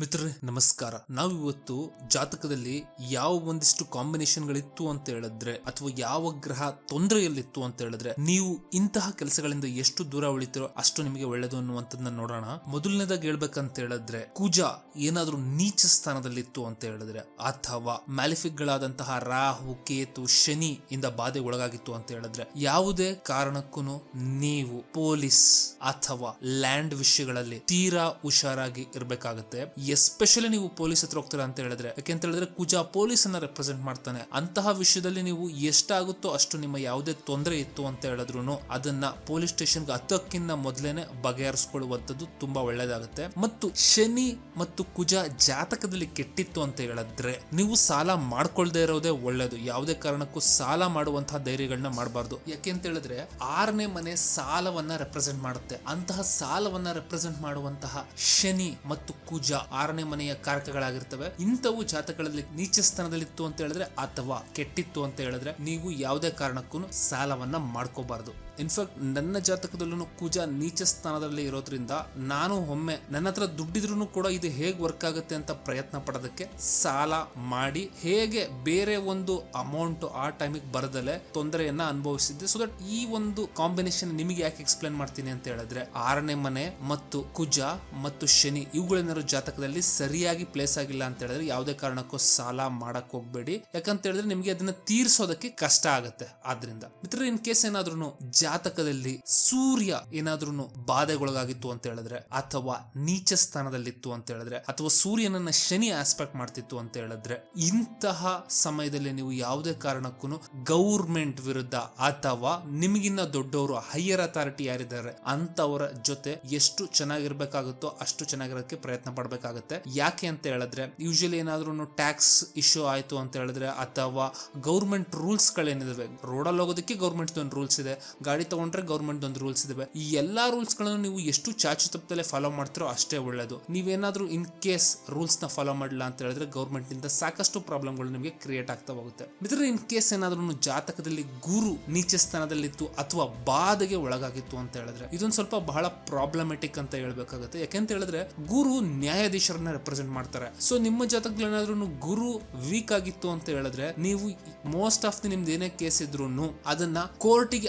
ಮಿತ್ರರೇ, ನಮಸ್ಕಾರ. ನಾವು ಇವತ್ತು ಜಾತಕದಲ್ಲಿ ಯಾವ ಒಂದಿಷ್ಟು ಕಾಂಬಿನೇಷನ್ ಗಳಿತ್ತು ಅಂತ ಹೇಳಿದ್ರೆ, ಅಥವಾ ಯಾವ ಗ್ರಹ ತೊಂದರೆಯಲ್ಲಿತ್ತು ಅಂತ ಹೇಳಿದ್ರೆ, ನೀವು ಇಂತಹ ಕೆಲಸಗಳಿಂದ ಎಷ್ಟು ದೂರ ಉಳಿತೀರೋ ಅಷ್ಟು ನಿಮಗೆ ಒಳ್ಳೇದು ಅನ್ನುವಂಥದ್ದನ್ನ ನೋಡೋಣ. ಮೊದಲನೇದಾಗಿ ಹೇಳ್ಬೇಕಂತ ಹೇಳಿದ್ರೆ, ಕುಜ ಏನಾದ್ರೂ ನೀಚ ಸ್ಥಾನದಲ್ಲಿತ್ತು ಅಂತ ಹೇಳಿದ್ರೆ, ಅಥವಾ ಮ್ಯಾಲಿಫಿಕ್ ಗಳಾದಂತಹ ರಾಹು, ಕೇತು, ಶನಿ ಇಂದ ಬಾಧೆ ಒಳಗಾಗಿತ್ತು ಅಂತ ಹೇಳಿದ್ರೆ, ಯಾವುದೇ ಕಾರಣಕ್ಕೂ ನೀವು ಪೊಲೀಸ್ ಅಥವಾ ಲ್ಯಾಂಡ್ ವಿಷಯಗಳಲ್ಲಿ ತೀರಾ ಹುಷಾರಾಗಿ ಇರಬೇಕಾಗುತ್ತೆ. ಎಸ್ಪೆಷಲಿ ನೀವು ಪೊಲೀಸ್ ಹತ್ರ ಹೋಗ್ತೀರಾ ಅಂತ ಹೇಳಿದ್ರೆ, ಯಾಕೆ ಅಂತ ಹೇಳಿದ್ರೆ ಕುಜಾ ಪೊಲೀಸ್ ಅನ್ನ ರೆಪ್ರೆಸೆಂಟ್ ಮಾಡ್ತಾನೆ. ಅಂತಹ ವಿಷಯದಲ್ಲಿ ನೀವು ಎಷ್ಟಾಗುತ್ತೋ ಅಷ್ಟು ನಿಮ್ಮ ಯಾವುದೇ ತೊಂದರೆ ಇತ್ತು ಅಂತ ಹೇಳಿದ್ರು ಅದನ್ನ ಪೊಲೀಸ್ ಸ್ಟೇಷನ್ಗೆ ಹತ್ತಕ್ಕಿಂತ ಮೊದಲೇನೆ ಬಗೆಹರಿಸ್ಕೊಳ್ಳುವಂಥದ್ದು ತುಂಬಾ ಒಳ್ಳೇದಾಗುತ್ತೆ. ಮತ್ತು ಶನಿ ಮತ್ತು ಕುಜ ಜಾತಕದಲ್ಲಿ ಕೆಟ್ಟಿತ್ತು ಅಂತ ಹೇಳಿದ್ರೆ ನೀವು ಸಾಲ ಮಾಡ್ಕೊಳ್ದೇ ಇರೋದೇ ಒಳ್ಳೇದು. ಯಾವುದೇ ಕಾರಣಕ್ಕೂ ಸಾಲ ಮಾಡುವಂತಹ ಧೈರ್ಯಗಳನ್ನ ಮಾಡಬಾರ್ದು. ಯಾಕೆ ಅಂತ ಹೇಳಿದ್ರೆ ಆರನೇ ಮನೆ ಸಾಲವನ್ನ ರೆಪ್ರೆಸೆಂಟ್ ಮಾಡುತ್ತೆ. ಅಂತಹ ಸಾಲವನ್ನ ರೆಪ್ರೆಸೆಂಟ್ ಮಾಡುವಂತಹ ಶನಿ ಮತ್ತು ಕುಜ ಆರನೇ ಮನೆಯ ಕಾರಕಗಳಾಗಿರ್ತವೆ. ಇಂಥವು ಜಾತಕಗಳಲ್ಲಿ ನೀಚ ಸ್ಥಾನದಲ್ಲಿತ್ತು ಅಂತ ಹೇಳಿದ್ರೆ ಅಥವಾ ಕೆಟ್ಟಿತ್ತು ಅಂತ ಹೇಳಿದ್ರೆ ನೀವು ಯಾವುದೇ ಕಾರಣಕ್ಕೂ ಸಾಲವನ್ನ ಮಾಡ್ಕೋಬಾರ್ದು. ಇನ್ಫ್ಯಾಕ್ಟ್ ನನ್ನ ಜಾತಕದಲ್ಲೂ ಕುಜ ನೀಚ ಸ್ಥಾನದಲ್ಲಿ ಇರೋದ್ರಿಂದ ನಾನು ಒಮ್ಮೆ ನನ್ನ ಹತ್ರ ದುಡ್ಡಿದ್ರು ಕೂಡ ಇದು ಹೇಗೆ ವರ್ಕ್ ಆಗುತ್ತೆ ಅಂತ ಪ್ರಯತ್ನ ಪಡೋದಕ್ಕೆ ಸಾಲ ಮಾಡಿ ಹೇಗೆ ಬೇರೆ ಒಂದು ಅಮೌಂಟ್ ಆ ಟೈಮಿಗೆ ಬರದಲೆ ತೊಂದರೆಯನ್ನ ಅನುಭವಿಸಿದ್ದೆ. ಸೊ ದಟ್ ಈ ಒಂದು ಕಾಂಬಿನೇಷನ್ ನಿಮಗೆ ಯಾಕೆ ಎಕ್ಸ್ಪ್ಲೇನ್ ಮಾಡ್ತೀನಿ ಅಂತ ಹೇಳಿದ್ರೆ ಆರನೇ ಮನೆ ಮತ್ತು ಕುಜ ಮತ್ತು ಶನಿ ಇವುಗಳೇನಾದ್ರು ಜಾತಕದಲ್ಲಿ ಸರಿಯಾಗಿ ಪ್ಲೇಸ್ ಆಗಿಲ್ಲ ಅಂತ ಹೇಳಿದ್ರೆ ಯಾವುದೇ ಕಾರಣಕ್ಕೂ ಸಾಲ ಮಾಡಕ್ ಹೋಗ್ಬೇಡಿ. ಯಾಕಂತ ಹೇಳಿದ್ರೆ ನಿಮಗೆ ಅದನ್ನ ತೀರ್ಸೋದಕ್ಕೆ ಕಷ್ಟ ಆಗುತ್ತೆ. ಆದ್ರಿಂದ ಮಿತ್ರ ಇನ್ ಕೇಸ್ ಏನಾದ್ರೂ ಜಾತಕದಲ್ಲಿ ಸೂರ್ಯ ಏನಾದ್ರೂ ಬಾಧೆಗೊಳಗಾಗಿತ್ತು ಅಂತ ಹೇಳಿದ್ರೆ, ಅಥವಾ ನೀಚ ಸ್ಥಾನದಲ್ಲಿತ್ತು ಅಂತ ಹೇಳಿದ್ರೆ, ಅಥವಾ ಸೂರ್ಯನನ್ನ ಶನಿ ಆಸ್ಪೆಕ್ಟ್ ಮಾಡ್ತಿತ್ತು ಅಂತ ಹೇಳಿದ್ರೆ, ಇಂತಹ ಸಮಯದಲ್ಲಿ ನೀವು ಯಾವುದೇ ಕಾರಣಕ್ಕೂ ಗೌರ್ಮೆಂಟ್ ವಿರುದ್ಧ ಅಥವಾ ನಿಮಗಿನ್ನ ದೊಡ್ಡವರು ಹೈಯರ್ ಅಥಾರಿಟಿ ಯಾರಿದ್ದಾರೆ, ಅಂತವರ ಜೊತೆ ಎಷ್ಟು ಚೆನ್ನಾಗಿರ್ಬೇಕಾಗುತ್ತೋ ಅಷ್ಟು ಚೆನ್ನಾಗಿರೋದಕ್ಕೆ ಪ್ರಯತ್ನ ಪಡಬೇಕಾಗುತ್ತೆ. ಯಾಕೆ ಅಂತ ಹೇಳಿದ್ರೆ ಯೂಶಲಿ ಏನಾದ್ರೂ ಟ್ಯಾಕ್ಸ್ ಇಶ್ಯೂ ಆಯಿತು ಅಂತ ಹೇಳಿದ್ರೆ, ಅಥವಾ ಗೌರ್ಮೆಂಟ್ ರೂಲ್ಸ್ ಗಳೇನಿದಾವೆ ರೋಡಲ್ಲಿ ಹೋಗೋದಕ್ಕೆ ಗೌರ್ಮೆಂಟ್ ಒಂದು ರೂಲ್ಸ್ ಇದೆ, ಗಾಡಿ ತಗೊಂಡ್ರೆ ಗೌರ್ಮೆಂಟ್ ಒಂದು ರೂಲ್ಸ್ ಇದಾವೆ. ಈ ಎಲ್ಲಾ ರೂಲ್ಸ್ಗಳನ್ನು ನೀವು ಎಷ್ಟು ಚಾಚು ತಪ್ಪದಲ್ಲೇ ಫಾಲೋ ಮಾಡ್ತಿರೋ ಅಷ್ಟೇ ಒಳ್ಳೇದು. ನೀವೇನಾದ್ರೂ ಇನ್ ಕೇಸ್ ರೂಲ್ಸ್ನ ಫಾಲೋ ಮಾಡಲ್ಲ ಅಂತ ಹೇಳಿದ್ರೆ ಗೌರ್ಮೆಂಟ್ ಇಂದ ಸಾಕಷ್ಟು ಪ್ರಾಬ್ಲಮ್ಗಳು ನಿಮಗೆ ಕ್ರಿಯೇಟ್ ಆಗ್ತಾ ಹೋಗುತ್ತೆ. ಮಿತ್ರ ಇನ್ ಕೇಸ್ ಏನಾದ್ರೂ ಜಾತಕದಲ್ಲಿ ಗುರು ನೀಚ ಸ್ಥಾನದಲ್ಲಿತ್ತು ಅಥವಾ ಬಾಧೆಗೆ ಒಳಗಾಗಿತ್ತು ಅಂತ ಹೇಳಿದ್ರೆ, ಇದೊಂದು ಸ್ವಲ್ಪ ಬಹಳ ಪ್ರಾಬ್ಲಮೆಟಿಕ್ ಅಂತ ಹೇಳ್ಬೇಕಾಗುತ್ತೆ. ಯಾಕೆಂತ ಹೇಳಿದ್ರೆ ಗುರು ನ್ಯಾಯಾಧೀಶರನ್ನ ರೆಪ್ರೆಸೆಂಟ್ ಮಾಡ್ತಾರೆ. ಸೊ ನಿಮ್ಮ ಜಾತಕದಲ್ಲಿ ಏನಾದ್ರೂ ಗುರು ವೀಕ್ ಆಗಿತ್ತು ಅಂತ ಹೇಳಿದ್ರೆ, ನೀವು ಮೋಸ್ಟ್ ಆಫ್ ದಿ ನಿಮ್ದು ಏನೇ ಕೇಸ್ ಇದ್ರು ಅದನ್ನ ಕೋರ್ಟಿಗೆ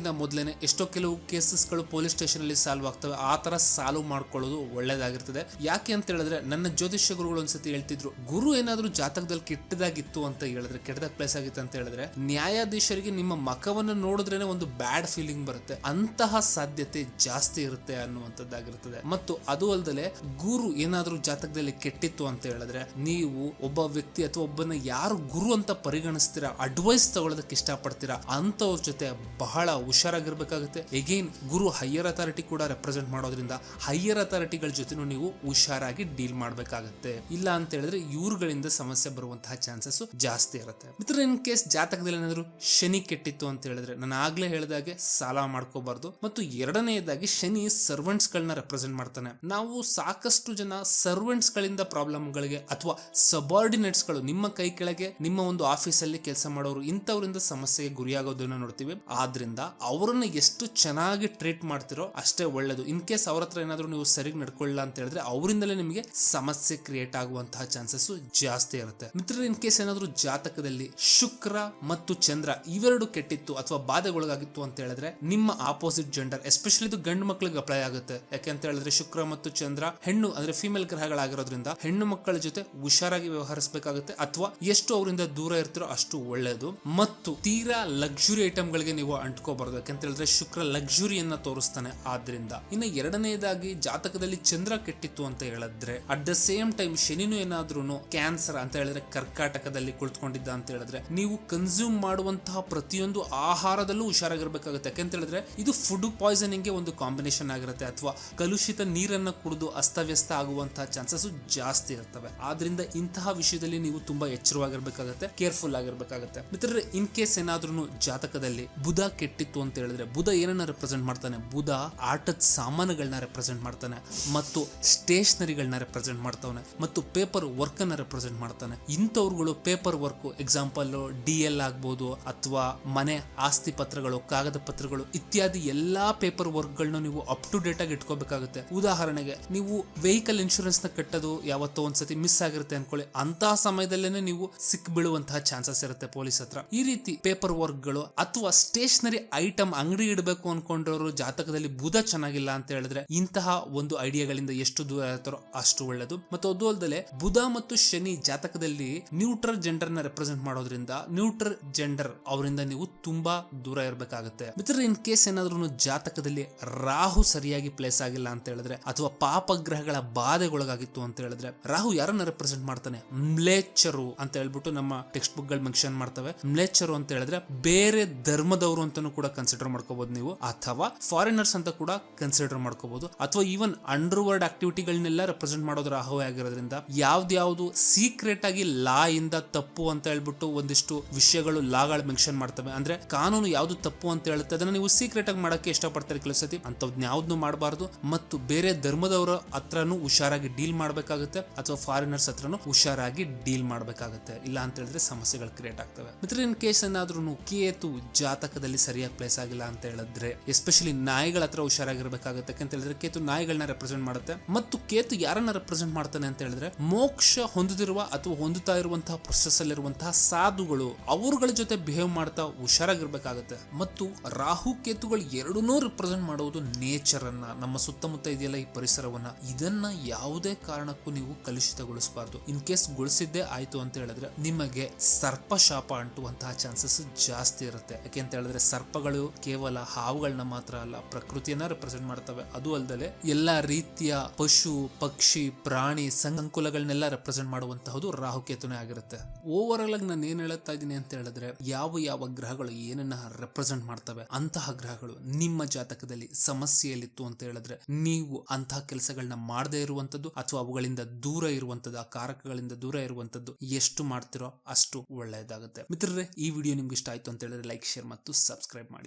ಹತ್ತೋಕ್ಕಿಂತ ಮೊದಲೇನೆ ಎಷ್ಟೋ ಕೆಲವು ಕೇಸಸ್ಗಳು ಪೊಲೀಸ್ ಸ್ಟೇಷನ್ ಅಲ್ಲಿ ಸಾಲ್ವ್ ಆಗ್ತವೆ. ಆ ತರ ಸಾಲ್ವ್ ಮಾಡ್ಕೊಳ್ಳೋದು ಒಳ್ಳೇದಾಗಿರ್ತದೆ. ಯಾಕೆ ಅಂತ ಹೇಳಿದ್ರೆ ನನ್ನ ಜ್ಯೋತಿಷ್ಯ ಗುರುಗಳು ಒಂದ್ಸತಿ ಹೇಳ್ತಿದ್ರು, ಗುರು ಏನಾದ್ರೂ ಜಾತಕದಲ್ಲಿ ಕೆಟ್ಟದಾಗಿತ್ತು ಅಂತ ಹೇಳಿದ್ರೆ, ಕೆಟ್ಟದಾಗ ಪ್ಲೇಸ್ ಆಗಿತ್ತು ಅಂತ ಹೇಳಿದ್ರೆ, ನ್ಯಾಯಾಧೀಶರಿಗೆ ನಿಮ್ಮ ಮಖವನ್ನು ನೋಡಿದ್ರೇನೆ ಒಂದು ಬ್ಯಾಡ್ ಫೀಲಿಂಗ್ ಬರುತ್ತೆ. ಅಂತಹ ಸಾಧ್ಯತೆ ಜಾಸ್ತಿ ಇರುತ್ತೆ ಅನ್ನುವಂಥದ್ದಾಗಿರ್ತದೆ. ಮತ್ತು ಅದು ಅಲ್ಲದೆ ಗುರು ಏನಾದರೂ ಜಾತಕದಲ್ಲಿ ಕೆಟ್ಟಿತ್ತು ಅಂತ ಹೇಳಿದ್ರೆ, ನೀವು ಒಬ್ಬ ವ್ಯಕ್ತಿ ಅಥವಾ ಒಬ್ಬನ ಯಾರು ಗುರು ಅಂತ ಪರಿಗಣಿಸ್ತೀರಾ ಅಡ್ವೈಸ್ ತಗೊಳ್ಳೋದಕ್ಕೆ ಇಷ್ಟಪಡ್ತೀರಾ ಅಂತವ್ರ ಜೊತೆ ಬಹಳ ಹುಷಾರಾಗಿರ್ಬೇಕಾಗುತ್ತೆ. ಎಗೈನ್ ಗುರು ಹೈಯರ್ ಅಥಾರಿಟಿ ಕೂಡ ರೆಪ್ರೆಸೆಂಟ್ ಮಾಡೋದ್ರಿಂದ ಹೈಯರ್ ಅಥಾರಿಟಿಗಳ ಜೊತೆನೂ ನೀವು ಹುಷಾರಾಗಿ ಡೀಲ್ ಮಾಡಬೇಕಾಗುತ್ತೆ. ಇಲ್ಲ ಅಂತ ಹೇಳಿದ್ರೆ ಇವ್ರುಗಳಿಂದ ಸಮಸ್ಯೆ ಬರುವಂತಹ ಚಾನ್ಸಸ್ ಜಾಸ್ತಿ ಇರುತ್ತೆ. ಮಿತ್ರ ಇನ್ ಕೇಸ್ ಜಾತಕದಲ್ಲಿ ಏನಾದ್ರು ಶನಿ ಕೆಟ್ಟಿತ್ತು ಅಂತ ಹೇಳಿದ್ರೆ ನಾನು ಆಗ್ಲೇ ಹೇಳಿದಾಗೆ ಸಾಲ ಮಾಡ್ಕೋಬಾರ್ದು. ಮತ್ತು ಎರಡನೆಯದಾಗಿ ಶನಿ ಸರ್ವೆಂಟ್ಸ್ ಗಳನ್ನ ರೆಪ್ರೆಸೆಂಟ್ ಮಾಡ್ತಾನೆ. ನಾವು ಸಾಕಷ್ಟು ಜನ ಸರ್ವೆಂಟ್ಸ್ ಗಳಿಂದ ಪ್ರಾಬ್ಲಮ್ ಗಳಿಗೆ ಅಥವಾ ಸಬಾರ್ಡಿನೇಟ್ಸ್ಗಳು ನಿಮ್ಮ ಕೈ ಕೆಳಗೆ ನಿಮ್ಮ ಒಂದು ಆಫೀಸ್ ಅಲ್ಲಿ ಕೆಲಸ ಮಾಡೋರು ಇಂಥವರಿಂದ ಸಮಸ್ಯೆಗೆ ಗುರಿಯಾಗೋದನ್ನ ನೋಡ್ತೀವಿ. ಆದ್ರಿಂದ ಅವರನ್ನ ಎಷ್ಟು ಚೆನ್ನಾಗಿ ಟ್ರೀಟ್ ಮಾಡ್ತಿರೋ ಅಷ್ಟೇ ಒಳ್ಳೇದು. ಇನ್ ಕೇಸ್ ಅವ್ರ ಹತ್ರ ಏನಾದ್ರು ನೀವು ಸರಿಗ್ ನಡ್ಕೊಳ್ಳಲ್ಲ ಅಂತ ಹೇಳಿದ್ರೆ ಅವರಿಂದಲೇ ನಿಮಗೆ ಸಮಸ್ಯೆ ಕ್ರಿಯೇಟ್ ಆಗುವಂತಹ ಚಾನ್ಸಸ್ ಜಾಸ್ತಿ ಇರುತ್ತೆ. ಮಿತ್ರರು ಇನ್ ಕೇಸ್ ಏನಾದರೂ ಜಾತಕದಲ್ಲಿ ಶುಕ್ರ ಮತ್ತು ಚಂದ್ರ ಇವೆರಡು ಕೆಟ್ಟಿತ್ತು ಅಥವಾ ಬಾಧೆಗೊಳಗಾಗಿತ್ತು ಅಂತ ಹೇಳಿದ್ರೆ ನಿಮ್ಮ ಆಪೋಸಿಟ್ ಜೆಂಡರ್ ಎಸ್ಪೆಷಲಿ ಇದು ಗಂಡು ಮಕ್ಕಳಿಗೆ ಅಪ್ಲೈ ಆಗುತ್ತೆ. ಯಾಕೆ ಅಂತ ಹೇಳಿದ್ರೆ ಶುಕ್ರ ಮತ್ತು ಚಂದ್ರ ಹೆಣ್ಣು, ಅಂದ್ರೆ ಫಿಮೇಲ್ ಗ್ರಹಗಳಾಗಿರೋದ್ರಿಂದ ಹೆಣ್ಣು ಮಕ್ಕಳ ಜೊತೆ ಹುಷಾರಾಗಿ ವ್ಯವಹರಿಸಬೇಕಾಗುತ್ತೆ ಅಥವಾ ಎಷ್ಟು ಅವರಿಂದ ದೂರ ಇರ್ತಿರೋ ಅಷ್ಟು ಒಳ್ಳೆಯದು ಮತ್ತು ತೀರಾ ಲಕ್ಸುರಿ ಐಟಮ್ ಗಳಿಗೆ ನೀವು ಅಂಟ್ಕೋಬಾರ್ದು. ಯಾಕಂತ ಹೇಳಿದ್ರೆ ಶುಕ್ರ ಲಕ್ಸುರಿಯನ್ನ ತೋರಿಸ್ತಾನೆ. ಆದ್ರಿಂದ ಇನ್ನು ಎರಡನೇದಾಗಿ ಜಾತಕದಲ್ಲಿ ಚಂದ್ರ ಕೆಟ್ಟಿತ್ತು ಅಂತ ಹೇಳಿದ್ರೆ ಅಟ್ ದ ಸೇಮ್ ಟೈಮ್ ಶನಿನು ಏನಾದ್ರೂ ಕ್ಯಾನ್ಸರ್ ಅಂತ ಹೇಳಿದ್ರೆ ಕರ್ಕಾಟಕದಲ್ಲಿ ಕುಳಿತುಕೊಂಡಿದ್ದ ಅಂತ ಹೇಳಿದ್ರೆ, ನೀವು ಕನ್ಸ್ಯೂಮ್ ಮಾಡುವಂತಹ ಪ್ರತಿಯೊಂದು ಆಹಾರದಲ್ಲೂ ಹುಷಾರಾಗಿರ್ಬೇಕಾಗುತ್ತೆ. ಯಾಕೆಂತ ಹೇಳಿದ್ರೆ ಇದು ಫುಡ್ ಪಾಯ್ಸನಿಂಗ್ಗೆ ಒಂದು ಕಾಂಬಿನೇಷನ್ ಆಗಿರುತ್ತೆ. ಅಥವಾ ಕಲುಷಿತ ನೀರನ್ನ ಕುಡಿದು ಅಸ್ತವ್ಯಸ್ತ ಆಗುವಂತಹ ಚಾನ್ಸಸ್ ಜಾಸ್ತಿ ಇರ್ತವೆ. ಆದ್ರಿಂದ ಇಂತಹ ವಿಷಯದಲ್ಲಿ ನೀವು ತುಂಬಾ ಎಚ್ಚರವಾಗಿರ್ಬೇಕಾಗುತ್ತೆ ಕೇರ್ಫುಲ್ ಆಗಿರ್ಬೇಕಾಗುತ್ತೆ. ಮಿತ್ರರೇ ಇನ್ ಕೇಸ್ ಏನಾದ್ರೂ ಜಾತಕದಲ್ಲಿ ಬುಧ ಕೆಟ್ಟಿತ್ತು ಅಂತ ಹೇಳಿದ್ರೆ ಬುಧ ಏನನ್ನ ರೆಪ್ರೆಸೆಂಟ್ ಮಾಡ್ತಾನೆ? ಬುಧ ಆಟದ ಸಾಮಾನುಗಳನ್ನ ರೆಪ್ರೆಸೆಂಟ್ ಮಾಡ್ತಾನೆ. ಮತ್ತು ಸ್ಟೇಷನರಿಗಳನ್ನ ರೆಪ್ರೆಸೆಂಟ್ ಮಾಡ್ತಾವನೆ. ಮತ್ತು ಪೇಪರ್ ವರ್ಕ್ ಅನ್ನ ರೆಪ್ರೆಸೆಂಟ್ ಮಾಡ್ತಾನೆ. ಇಂಥವ್ರುಗಳು paper work example D L ಆಗ್ಬೋದು ಅಥವಾ ಮನೆ ಆಸ್ತಿ ಪತ್ರಗಳು, ಕಾಗದ ಪತ್ರಗಳು ಇತ್ಯಾದಿ ಎಲ್ಲಾ ಪೇಪರ್ ವರ್ಕ್ ಗಳನ್ನ ನೀವು ಅಪ್ ಟು ಡೇಟ್ ಆಗಿ ಇಟ್ಕೋಬೇಕಾಗುತ್ತೆ. ಉದಾಹರಣೆಗೆ, ನೀವು ವೆಹಿಕಲ್ ಇನ್ಶೂರೆನ್ಸ್ನ ಕಟ್ಟೋದು ಯಾವತ್ತೋ ಒಂದ್ಸತಿ ಮಿಸ್ ಆಗಿರುತ್ತೆ ಅನ್ಕೊಳ್ಳಿ. ಅಂತಹ ಸಮಯದಲ್ಲೇನೆ ನೀವು ಸಿಕ್ ಬೀಳುವಂತಹ ಚಾನ್ಸಸ್ ಇರುತ್ತೆ ಪೊಲೀಸ್ ಹತ್ರ. ಈ ರೀತಿ ಪೇಪರ್ ವರ್ಕ್ಗಳು ಅಥವಾ ಸ್ಟೇಷನರಿ ಐಟಮ್ ಅಂಗಡಿ ಇಡಬೇಕು ಅನ್ಕೊಂಡವರು ಜಾತಕದಲ್ಲಿ ಬುಧ ಚೆನ್ನಾಗಿಲ್ಲ ಅಂತ ಹೇಳಿದ್ರೆ ಇಂತಹ ಒಂದು ಐಡಿಯಾಗಳಿಂದ ಎಷ್ಟು ದೂರ ಇರ್ತಾರೋ ಅಷ್ಟು ಒಳ್ಳೆದು. ಮತ್ತು ಅದು ಅಲ್ಲದೆ ಬುಧ ಮತ್ತು ಶನಿ ಜಾತಕದಲ್ಲಿ ನ್ಯೂಟ್ರಲ್ ಜೆಂಡರ್ನ ರೆಪ್ರೆಸೆಂಟ್ ಮಾಡೋದ್ರಿಂದ ನ್ಯೂಟ್ರಲ್ ಜೆಂಡರ್ ಅವರಿಂದ ನೀವು ತುಂಬಾ ದೂರ ಇರಬೇಕಾಗುತ್ತೆ. ಮಿತ್ರ ಇನ್ ಕೇಸ್ ಏನಾದ್ರೂ ಜಾತಕದಲ್ಲಿ ರಾಹು ಸರಿಯಾಗಿ ಪ್ಲೇಸ್ ಆಗಿಲ್ಲ ಅಂತ ಹೇಳಿದ್ರೆ ಅಥವಾ ಪಾಪಗ್ರಹಗಳ ಬಾಧೆಗೊಳಗಾಗಿತ್ತು ಅಂತ ಹೇಳಿದ್ರೆ ರಾಹು ಯಾರನ್ನ ರೆಪ್ರೆಸೆಂಟ್ ಮಾಡ್ತಾನೆ? ಮ್ಲೇಚರು ಅಂತ ಹೇಳ್ಬಿಟ್ಟು ನಮ್ಮ ಟೆಕ್ಸ್ಟ್ ಬುಕ್ಗಳು ಮೆನ್ಷನ್ ಮಾಡ್ತವೆ. ಮ್ಲೇಚರು ಅಂತ ಹೇಳಿದ್ರೆ ಬೇರೆ ಧರ್ಮದವರು ಅಂತಾನೂ ಕೂಡ ಕನ್ಸಿಡರ್ ಮಾಡ್ಕೋಬಹುದು ನೀವು, ಅಥವಾ ಫಾರಿನರ್ಸ್ ಅಂತ ಕೂಡ ಕನ್ಸಿಡರ್ ಮಾಡ್ಕೋಬಹುದು ಅಥವಾ ಈವನ್ ಅಂಡರ್ ವರ್ಲ್ಡ್ ಆಕ್ಟಿವಿಟಿಗಳನ್ನೆಲ್ಲ ರೆಪ್ರೆಸೆಂಟ್ ಮಾಡೋದ್ರ ಅಹವೇ ಆಗಿರೋದ್ರಿಂದ ಯಾವ್ದ್ಯಾವ್ದು ಸೀಕ್ರೆಟ್ ಆಗಿ ಲಾ ಇಂದ ತಪ್ಪು ಅಂತ ಹೇಳ್ಬಿಟ್ಟು ಒಂದಿಷ್ಟು ವಿಷಯಗಳು ಲಾಗಳು ಮೆನ್ಷನ್ ಮಾಡ್ತವೆ. ಅಂದ್ರೆ ಕಾನೂನು ಯಾವ್ದು ತಪ್ಪು ಅಂತ ಹೇಳುತ್ತೆ, ಅದನ್ನ ನೀವು ಸೀಕ್ರೆಟ್ ಆಗಿ ಮಾಡಕ್ಕೆ ಇಷ್ಟಪಡ್ತಾರೆ ಕೆಲವು ಸತಿ. ಅಂತವ್ನ ಯಾವ್ದು ಮಾಡಬಾರ್ದು. ಮತ್ತು ಬೇರೆ ಧರ್ಮದವರ ಹತ್ರನೂ ಹುಷಾರಾಗಿ ಡೀಲ್ ಮಾಡಬೇಕಾಗುತ್ತೆ, ಅಥವಾ ಫಾರಿನರ್ಸ್ ಹತ್ರನೂ ಹುಷಾರಾಗಿ ಡೀಲ್ ಮಾಡಬೇಕಾಗುತ್ತೆ. ಇಲ್ಲ ಅಂತ ಹೇಳಿದ್ರೆ ಸಮಸ್ಯೆಗಳು ಕ್ರಿಯೇಟ್ ಆಗ್ತವೆ. ಮಿತ್ರ ಇನ್ ಕೇಸ್ ಏನಾದ್ರೂ ಕೇತು ಜಾತಕದಲ್ಲಿ ಸರಿಯಾಗಿ ಪ್ಲೇಸ್ ಆಗಿಲ್ಲ ಅಂತ ಹೇಳಿದ್ರೆ ಎಸ್ಪೆಷಲಿ ನಾಯಿಗಳ ಹತ್ರ ಹುಷಾರಾಗಿರ್ಬೇಕಾಗುತ್ತೆ. ಯಾಕಂತ ಹೇಳಿದ್ರೆ ಕೇತು ನಾಯಿಗಳನ್ನ ರೆಪ್ರೆಸೆಂಟ್ ಮಾಡುತ್ತೆ. ಮತ್ತು ಕೇತು ಯಾರನ್ನ ರೆಪ್ರೆಸೆಂಟ್ ಮಾಡ್ತಾನೆ ಅಂತ ಹೇಳಿದ್ರೆ, ಮೋಕ್ಷ ಹೊಂದುದಿರುವ ಅಥವಾ ಹೊಂದುತ್ತಾ ಇರುವಂತಹ ಪ್ರೊಸೆಸ್ ಅಲ್ಲಿರುವಂತಹ ಸಾಧುಗಳು, ಅವರುಗಳ ಜೊತೆ ಬಿಹೇವ್ ಮಾಡ್ತಾ ಹುಷಾರಾಗಿರ್ಬೇಕಾಗತ್ತೆ. ಮತ್ತು ರಾಹು ಕೇತುಗಳು ಎರಡನ್ನೂ ರೆಪ್ರೆಸೆಂಟ್ ಮಾಡುವುದು ನೇಚರ್ ಅನ್ನ. ನಮ್ಮ ಸುತ್ತಮುತ್ತ ಇದೆಯಲ್ಲ ಈ ಪರಿಸರವನ್ನ. ಇದನ್ನ ಯಾವುದೇ ಕಾರಣಕ್ಕೂ ನೀವು ಕಲುಷಿತಗೊಳಿಸಬಾರ್ದು. ಇನ್ ಕೇಸ್ ಗೊಳಿಸಿದ್ದೇ ಆಯ್ತು ಅಂತ ಹೇಳಿದ್ರೆ, ನಿಮಗೆ ಸರ್ಪ ಶಾಪ ಅಂಟುವಂತಹ ಚಾನ್ಸಸ್ ಜಾಸ್ತಿ ಇರುತ್ತೆ. ಯಾಕೆ ಅಂತ ಹೇಳಿದ್ರೆ ಸರ್ಪಗಳು ಕೇವಲ ಹಾವುಗಳನ್ನ ಮಾತ್ರ ಅಲ್ಲ, ಪ್ರಕೃತಿಯನ್ನ ರೆಪ್ರೆಸೆಂಟ್ ಮಾಡ್ತವೆ. ಅದು ಅಲ್ಲದೆ ಎಲ್ಲಾ ರೀತಿಯ ಪಶು, ಪಕ್ಷಿ, ಪ್ರಾಣಿ ಸಂಕುಲಗಳನ್ನೆಲ್ಲ ರೆಪ್ರೆಸೆಂಟ್ ಮಾಡುವಂತಹದ್ದು ರಾಹುಕೇತುನೇ ಆಗಿರುತ್ತೆ. ಓವರ್ ಆಲ್ ಆಗಿ ನಾನು ಏನ್ ಹೇಳ್ತಾ ಇದ್ದೀನಿ ಅಂತ ಹೇಳಿದ್ರೆ, ಯಾವ ಯಾವ ಗ್ರಹಗಳು ಏನನ್ನ ರೆಪ್ರೆಸೆಂಟ್ ಮಾಡ್ತವೆ, ಅಂತಹ ಗ್ರಹಗಳು ನಿಮ್ಮ ಜಾತಕದಲ್ಲಿ ಸಮಸ್ಯೆಯಲ್ಲಿತ್ತು ಅಂತ ಹೇಳಿದ್ರೆ, ನೀವು ಅಂತಹ ಕೆಲಸಗಳನ್ನ ಮಾಡದೇ ಇರುವಂತದ್ದು ಅಥವಾ ಅವುಗಳಿಂದ ದೂರ ಇರುವಂತದ್ದು, ಆ ಕಾರಕಗಳಿಂದ ದೂರ ಇರುವಂತದ್ದು ಎಷ್ಟು ಮಾಡ್ತಿರೋ ಅಷ್ಟು ಒಳ್ಳೆಯದಾಗುತ್ತೆ. ಮಿತ್ರರೇ, ಈ ವಿಡಿಯೋ ನಿಮ್ಗೆ ಇಷ್ಟ ಆಯ್ತು ಅಂತ ಹೇಳಿದ್ರೆ ಲೈಕ್, ಶೇರ್ ಮತ್ತು ಸಬ್ಸ್ಕ್ರೈಬ್ ಮಾಡಿ.